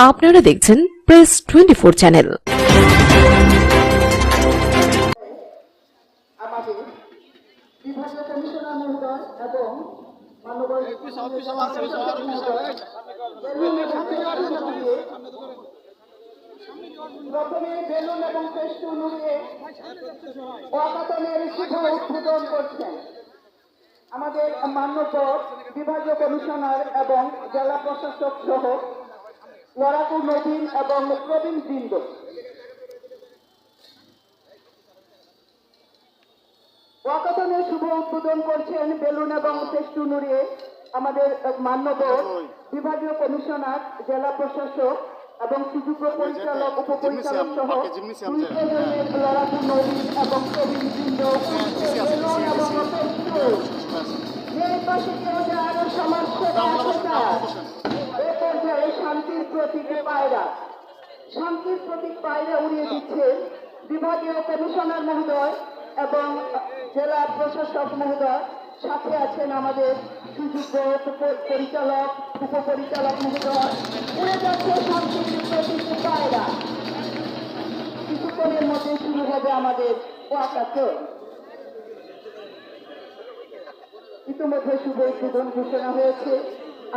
আপনারা দেখছেন press twenty four channel বেলুন এবং করছেন আমাদের মান্যবর বিভাগীয় কমিশনার এবং জেলা প্রশাসক সহ লড়াকু নবীন এবং প্রবীণ বৃন্দ। ওয়াকাথনের শুভ উদ্বোধন করছেন বেলুন এবং ফেস্টুন উড়িয়ে আমাদের মান্যবর বিভাগীয় কমিশনার জেলা প্রশাসক এবং সুযোগ্য পরিচালক উপপরিচালক সহ দুই প্রজন্মের লড়াকু নবীন এবং প্রবীণ বৃন্দ বেলুন এবং সমাজ সেবা পর্যায়ে শান্তির প্রতীক পায়রা শান্তির প্রতীক পায়রা উড়িয়ে দিচ্ছে বিভাগীয় কমিশনার মহোদয় এবং জেলা প্রশাসক মহোদয়। সাথে আছেন আমাদের সুযোগ্য পরিচালক উপপরিচালক মহোদয়। উড়ে যাচ্ছে শান্তির প্রতীক পায়রা। কিছুক্ষণের মধ্যে শুরু হবে আমাদের ওয়াকাথন ইতিমধ্যে শুভ উদ্বোধন ঘোষণা হয়েছে।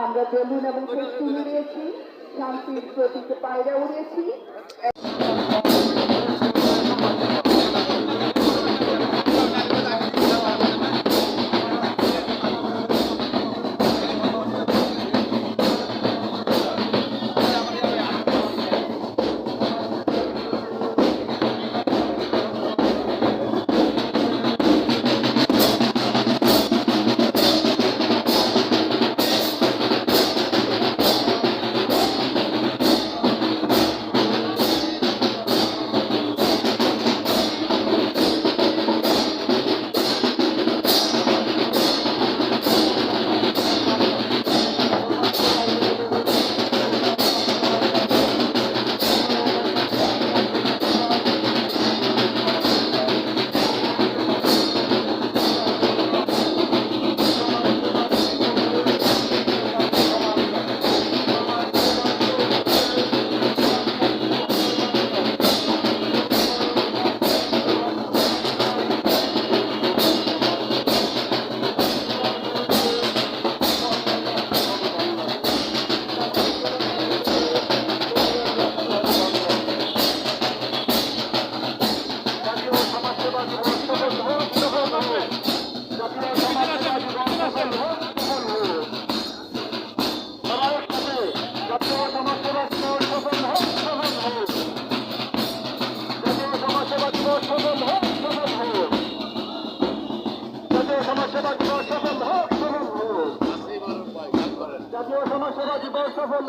আমরা বেলুন এবং ফেস্টুন উড়িয়েছি শান্তির প্রতীক পায়রা উড়িয়েছি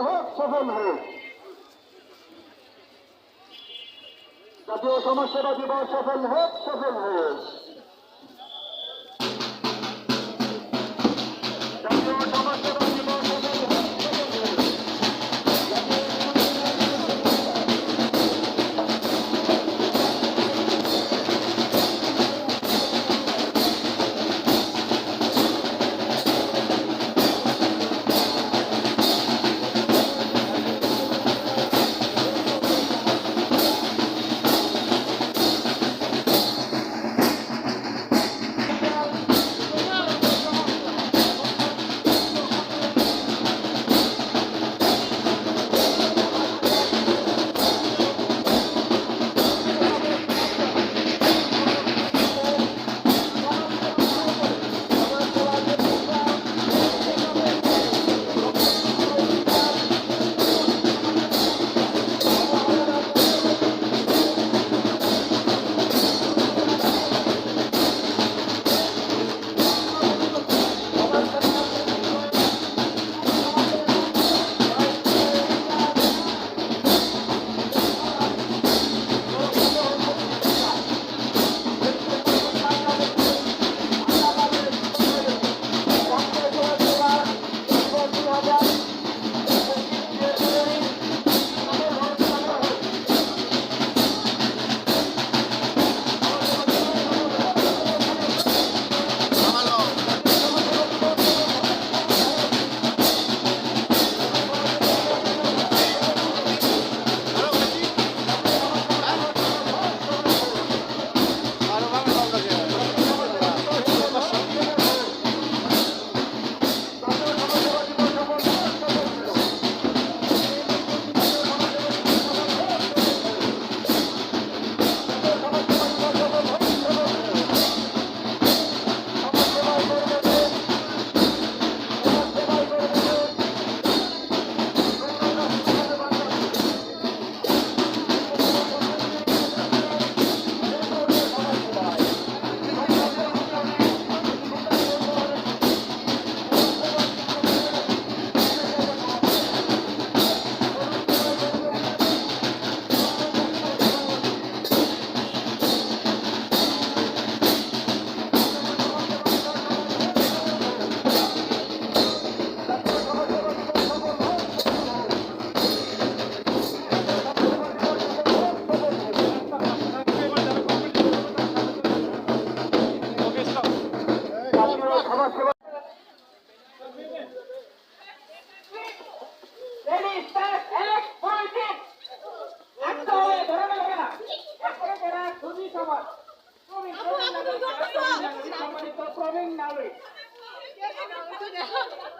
হোক সফল হোক। জাতীয় সমাজসেবা দিবস সফল হোক সফল হোক।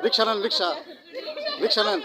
রিক্সা নেন রিক্সা। রিক্সা নেন।